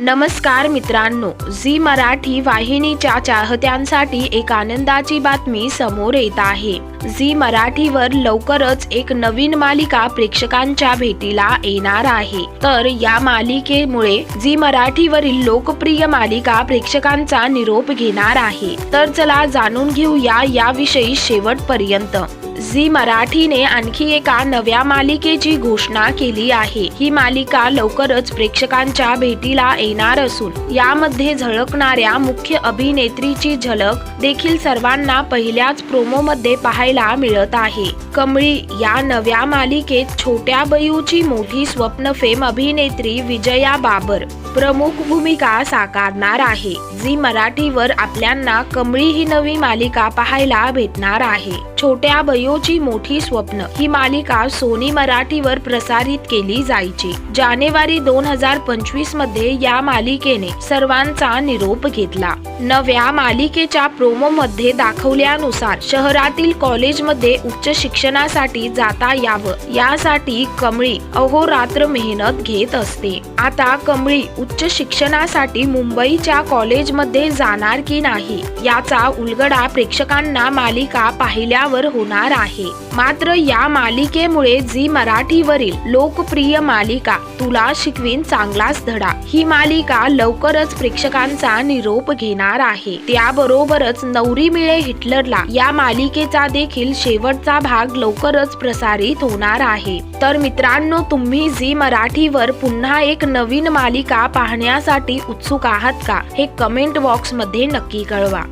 नमस्कार मित्रांनो झी मराठी वाहिनीच्या चाहत्यांसाठी एक आनंदाची बातमी समोर येत आहे. झी मराठीवर लवकरच एक नवीन मालिका प्रेक्षकांच्या भेटीला येणार आहे. तर या मालिकेमुळे झी मराठीवरील लोकप्रिय मालिका प्रेक्षकांचा निरोप घेणार आहे. तर चला जाणून घेऊया याविषयी शेवटपर्यंत. झी मराठीने आणखी एका नव्या मालिकेची घोषणा केली आहे. ही मालिका लवकरच प्रेक्षकांच्या भेटीला येणार असून यामध्ये झळकणाऱ्या मुख्य अभिनेत्रीची झलक देखील सर्वांना पहिल्याच प्रोमोमध्ये पाहायला मिळत आहे. कमळी या नव्या मालिकेत छोट्या बयूची मोठी स्वप्नफेम अभिनेत्री विजया बाबर प्रमुख भूमिका साकारणार आहे. झी मराठीवर आपल्यांना कमळी ही नवी मालिका पाहायला भेटणार आहे. छोट्या बयोची मोठी स्वप्न. ही मालिका सोनी मराठीवर प्रसारित केली जायची. जानेवारी दोन हजार पंचवीसमध्ये या मालिकेने सर्वांचा निरोप घेतला. नव्या मालिकेच्या प्रोमोमध्ये दाखवल्यानुसार शहरातील कॉलेजमध्ये उच्च शिक्षणासाठी जाता यावं. यासाठी कमळी अहोरात्र मेहनत घेत असते. आता कमळी उच्च शिक्षणासाठी मुंबईच्या कॉलेजमध्ये जाणार की नाही याचा उलगडा प्रेक्षकांना मालिका पाहिल्यावर होणार आहे. मात्र या मालिकेमुळे झी मराठीवरील लोकप्रिय मालिका तुला शिकवीन चांगलाच धडा. ही मालिका लवकरच प्रेक्षकांचा निरोप घेणार आहे. त्याबरोबरच नवरी मिळे हिटलरला या मालिकेचा देखील शेवटचा भाग लवकरच प्रसारित होणार आहे. तर मित्रांनो तुम्ही झी मराठीवर पुन्हा एक नवीन मालिका पाहण्यासाठी उत्सुक आहात का? हे कमेंट बॉक्समध्ये नक्की कळवा.